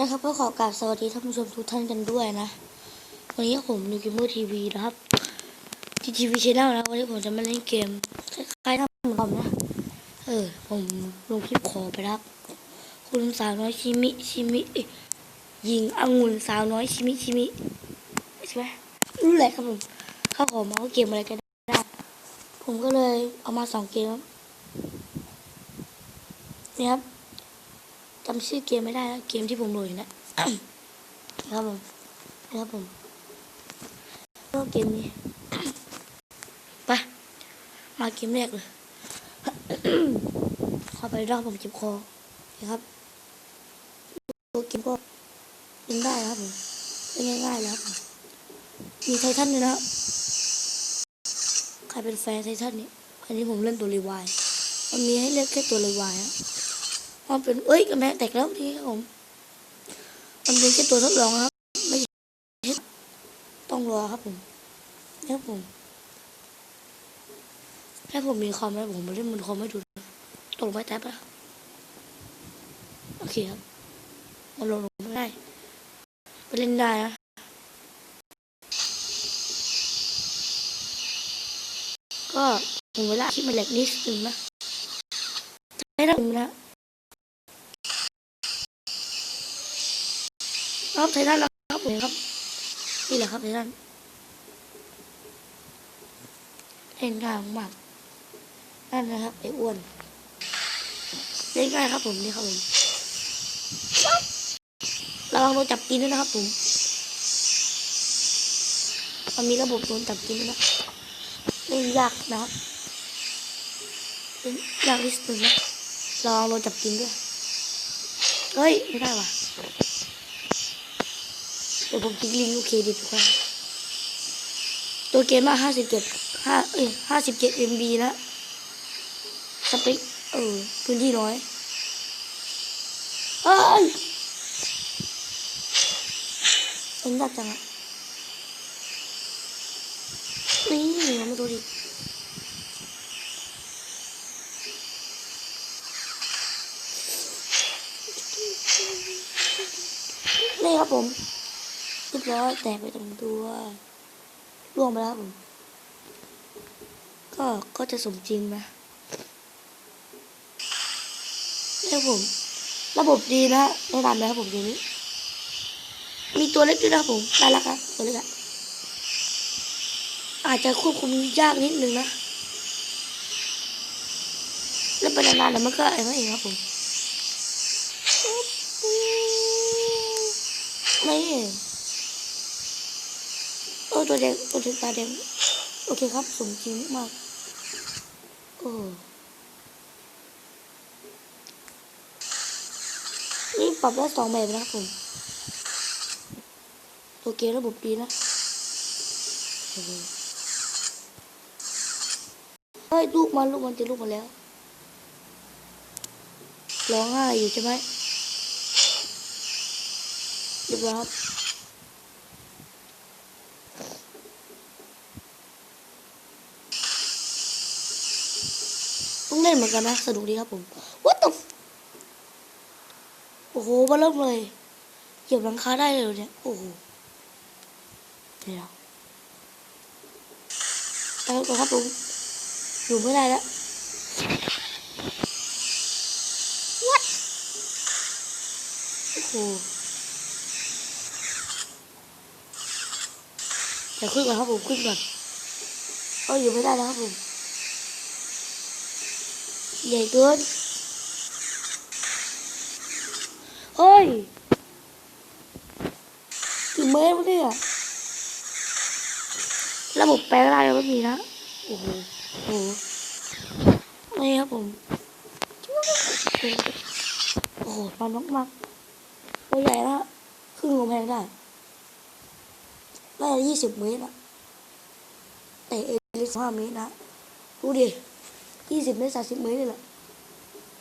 นะครับก็ขอกราบสวัสดีท่านผู้ชมทุกท่านกันด้วยนะ วันนี้ผมนิวกิมเมอร์ทีวีนะครับทีทีวีชแนลนะวันนี้ผมจะมาเล่นเกมคล้ายๆทำเหมือนผมนะ เออ ผมลงคลิปขอไปนะครับ คุณสาวน้อยชิมิชิมิยิงองุ่นสาวน้อยชิมิชิมิใช่ไหมรู้แหละครับผมเขาขอมาว่าเกมอะไรกันได้ผมก็เลยเอามาสองเกมนี่ครับ จำชื่อเกมไม่ได้แล้วเกมที่ผมโหลดอยู่เนะนะครับผมนะครับผมก็เกมนี้ไปมาเกมแรกเลยเข้าไปรอบผมเจ็บคอนะครับตัวเกมก็เล่นได้นะครับผมเล่นง่ายๆแล้วครับผมมีไททันด้วยนะครับใครเป็นแฟนไททันนี่อันนี้ผมเล่นตัวรีวายมันมีให้เลือกแค่ตัวรีวายอะ มันเป็นเอ้ยกระแมแตกแล้วนี่ครับผมมันเป็นแค่ตัวทดลองครับ ไม่ต้องรอครับผมนะครับผมถ้าผมมีคอมแล้วผมมาเล่นบนคอมให้ดูตกลงไปแท็บนะโอเคครับมันลงลงไม่ได้ไปเล่นได้นะก็ถึงเวลาที่มันแหลกนิดนึงนะใช้ได้นะ ครับไททันแล้วครับผมครับ นี่แหละครับไททันเล่นง่ายมากนั่นนะครับไอ้อ้วนเล่นง่ายครับผมนี่ครับผมระวังโดนจับกินด้วยนะครับผมมันมีระบบโดนจับกินด้วยนะเล่นยากนะครับเล่นยากที่สุดนะระวังโดนจับกินด้วยเฮ้ยไม่ได้ว่ะ ดี๋ยวผมทิ้งลิงก์โอเคดิทุกคนตัวเกมมาห้าสิบเจ็ดห้าเอ้ยห้าสิบเจ็ดเอ็มบีนะสเปคเออพื้นที่น้อยเอ้ยเป็นยากจังอะนี่เรามาดูดินี่ครับผม รียบร้อยแตกไปตรงตัวร่วงไปแล้วผมก็ก็จะสมจริงนะแล้วผม ระบบดีนะแนะนำนะครับผมตัวนี้ มีตัวเล็กด้วยนะครับผมได้แล้วครับตัวเล็กอะอาจจะควบคุมยากนิดนึงนะแล้วไปนานๆแล้วมันก็เองเองครับผมนี่เออ ตัวแดงตัวถึงตาแดง โอเคครับสมจริงมาก โอ้ นี่ปรับได้สองแบบนะครับผมตัวเกมระบบดีนะโอ้โหเฮ้ย ลูกมันลูกมันจะลูกมาแล้ว ร้องไห้อยู่ใช่ไหมเรียบร้อยครับ ต้อง เล่นเหมือนกันนะสนุกดีครับผม What the โอ้โหมาเริ่มเลยเหยียบหลังคาได้เลยเหรอเนี่ยโอ้โหเดี๋ยวไปก่อนครับผมอยู่ไม่ได้แล้ว What โอ้โหเดี๋ยวขึ้นก่อนครับผมขึ้นก่อนเอออยู่ไม่ได้แล้วครับผม ใหญ่เกินเฮ้ยถึงเมตรวะเนี่ยระบบแปลงร่างยังไม่มีนะโอ้โหโอ้โหนี่ครับผมโอ้โหมันมากมากๆตัวใหญ่นะครึ่งกำแพงได้ได้ยี่สิบเมตรอะแต่เอลิสห้าเมตรนะดูดิ ยี่สิบเมตรสามสิบเมตรเลยแหละ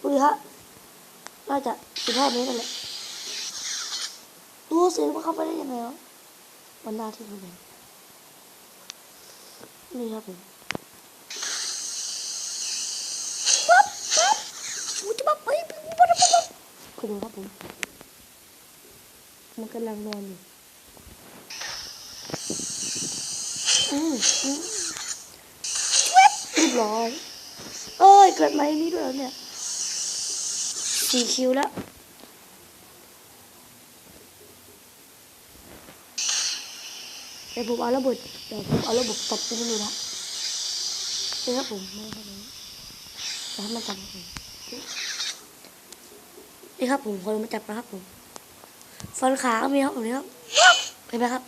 ดูดิฮะน่าจะสิบห้าเมตรนั่นแหละดูสิมันเข้าไปได้ยังไงวะมันน่าที่มันเป็นนี่ครับผมปั๊บปั๊บอู้จะปั๊บไปปั๊บปั๊บปั๊บปั๊บไปดูครับผมมันกำลังนอนอยู่อืมอืมเว็บเรียบร้อย เอ้ย เกิดมาในนี้ด้วยเนี่ยสี่คิวแล้วเดี๋ยวผมเอาระเบิดเดี๋ยวผมเอาระเบิดตบไปดูนะเดี๋ยวครับผมไม่ครับผมจะให้มันจับผมนี่ครับผมคนมาจับนะครับผมฟันขาก็มีครับผมนี่ครับเห็นไหมครับ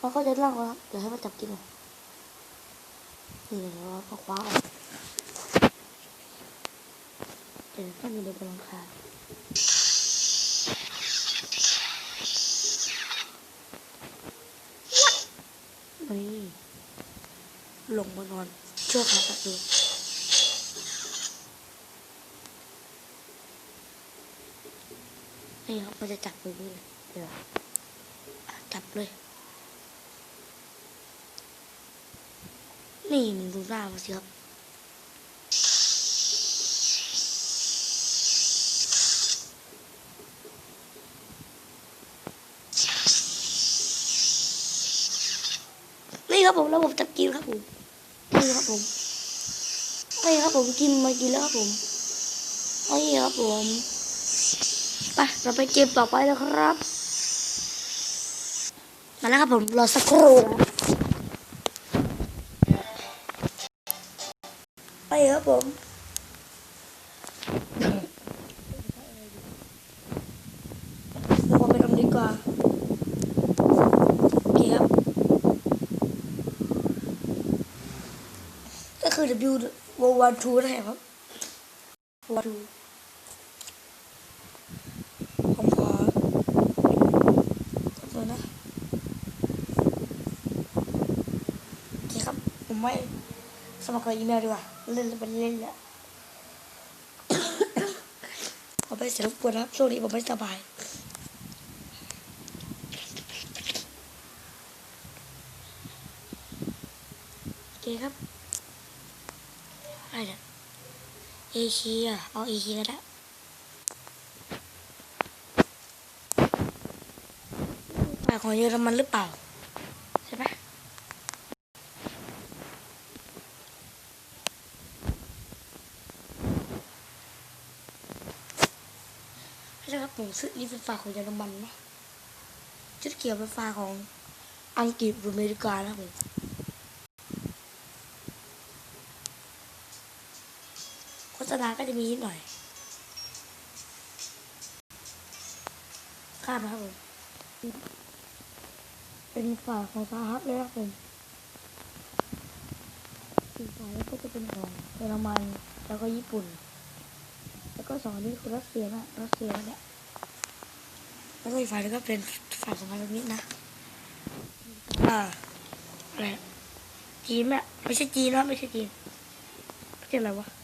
มันก็จะล่างวครับเดี๋ยวให้มันจับกินหน่อยนี่เลยแล้วก็คว้าออก เดี๋ยวต้องมีในบนหลังคานี่ลงมานอนชั่วคราวแป๊บเดียวนี่ครับมันจะจับมือนี่เลยเดี๋ยวจับเลย นี่มึงดูหน้ามันสิครับ ผมแล้วผมระบบจับกินครับผมนี่ครับผมนี่ครับผมกินมากินแล้วครับผมนี่ครับผมไปเราไปเกมต่อไปแล้วครับมาแล้วครับผมรอสักครู่นะ W W one two นั่นแหละครับ one two ผมขอขอตัวนะโอเคครับ ผมไม่สมัครอีเมลดีกว่า เล่นแล้วมันเล่นแล้วขอไปเสียรบกวนนะครับช่วงนี้ผมไม่สบายโอเคครับ อะไรเนี่ย เอเชียเอาเอเชียก็ได้ฝายของเยอรมันหรือเปล่า ใช่ไหมใช่ครับผมซื้อนี่เป็นฝายของเยอรมันนะชุดเกี่ยวเป็นฝายของอังกฤษหรืออเมริกานะครับผม ษณาก็จะมีนิดหน่อย ข้ามนะครับผม เป็นฝาของสหรัฐเลยครับผมสีฟ้าก็จะเป็นของเยอรมันแล้วก็ญี่ปุ่น แล้วก็สองอันนี้คือรัสเซียนะรัสเซียเนี่ยแล้วก็อีกฝ่ายหนึงก็เป็นฝ่ายสำคัญตรงนี้นะอ่าอะไรอะจีนไหมไม่ใช่จีนนะไม่ใช่จีนประเทศอะไรวะนี่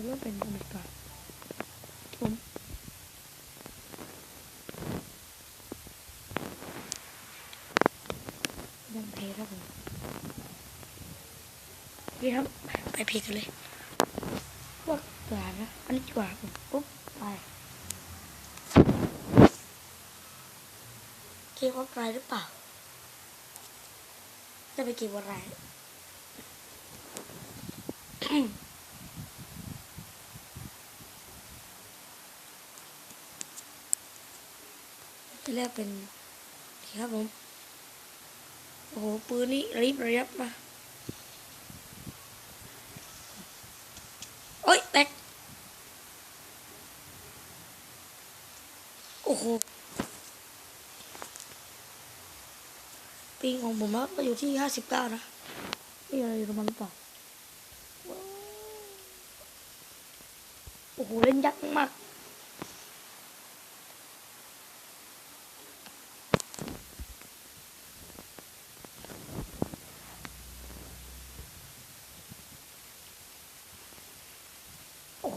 จะเริ่มเป็นอเมริกาผมยังเพลครับผมนี่ครับ ไปเพลกันเลยพวกเกลือนะอันนี้ดีกว่าผมปุ๊บไปเก็บว่าไรหรือเปล่าจะไปเก็บว่าไร ที่แรกเป็นนี่ครับผม โอ้โห ปืนนี่รีบระยับมา โอ้ย แตก โอ้โห ปิงของผมก็อยู่ที่ห้าสิบเก้านะนี่อะไรประมาณหรือเปล่าโอ้โห เล่นยักมาก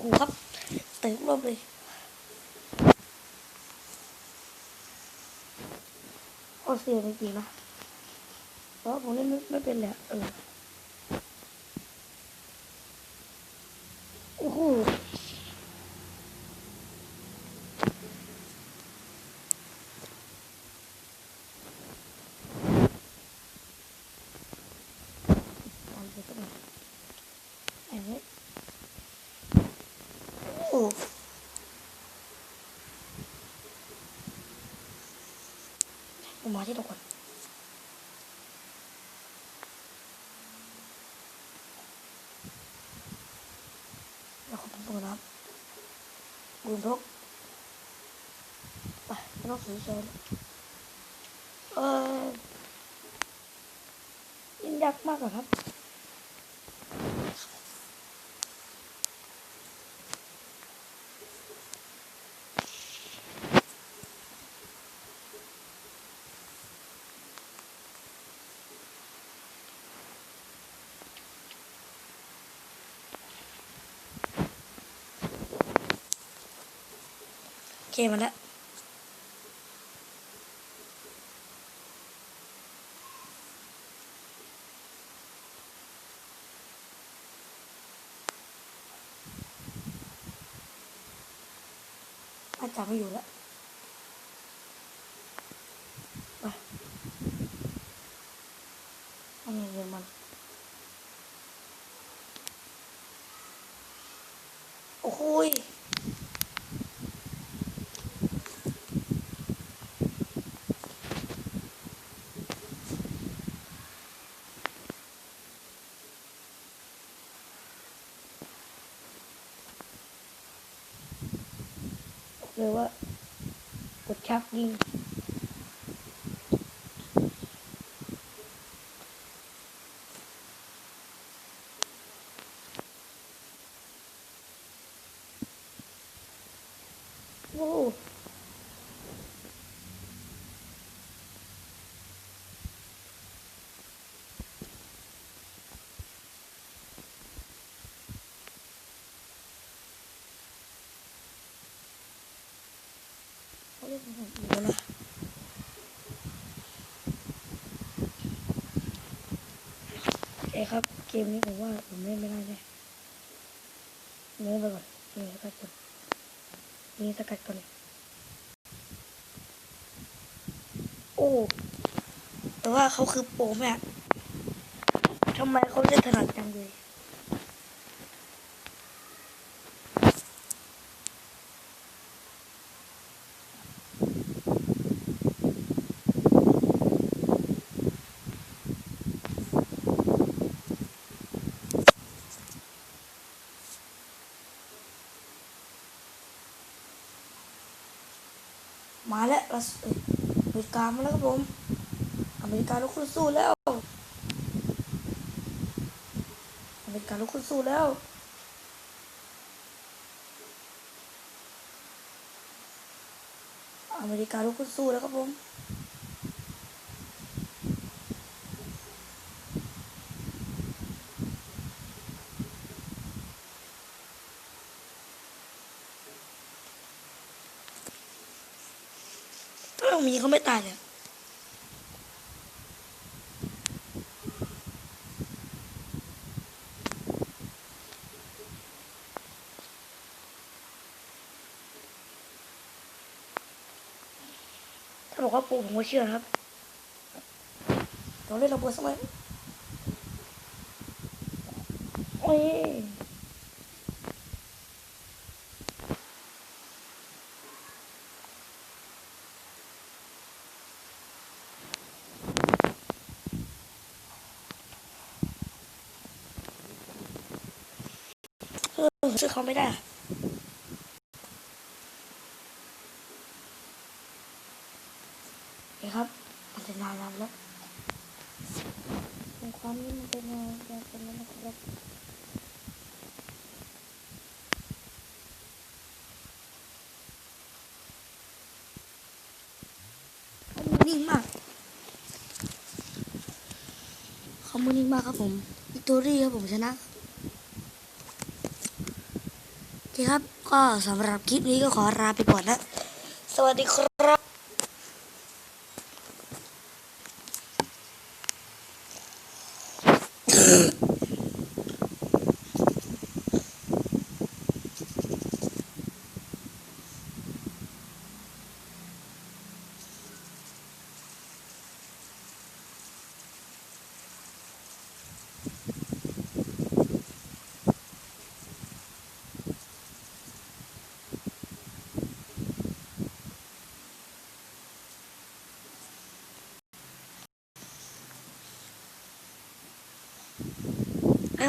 อ้โหครับเติมรอบเลยโอเสียจริงๆนะเพราะผมเล่นไม่ไม่เป็นแหละเออโอ้โห มอที่ทุกคนแล้วขอผมตัวนะครับบุญพกไปไม่ต้องสีเขียวเลยเออยิ่งยากมากเหรอครับ เคมาแล้วอาจารย์ไม่อยู่แล้วไปอันนี้เรียนมัน โอ้โหยือว่า กดชักยิงโอ้เขาเรียกผมอยู่นะโอเคครับ เกมนี้ผมว่าผมเล่นไม่ได้แน่เนื้อไปก่อนนี่สกัดก่อนนี่สกัดก่อนโอ้แต่ว่าเขาคือโปรแม่ะทำไมเขาเล่นถนัดจังเลย มาแล้วรัสเอ้ยอเมริกามาแล้วครับผมอเมริกาลุกขึ้นสู้แล้วอเมริกาลุกขึ้นสู้แล้วอเมริกาลุกขึ้นสู้แล้วครับผม ถ้าเรามีเขาไม่ตายเลยถ้าบอกว่าปูผมก็เชื่อครับเราเล่นระเบิดสักหน่อยโอ้ย เออเขาไม่ได้อะโอเครับ มันจะนานแล้วสงครามนี้มันเป็นยังไงจะเป็นยังไงนะครับเขามือนิ่งมากเขามือนิ่งมากครับผมวิตอรี่ครับผมชนะ โอ เคครับ ก็สำหรับคลิปนี้ก็ขอลาไปก่อนนะ สวัสดีครับ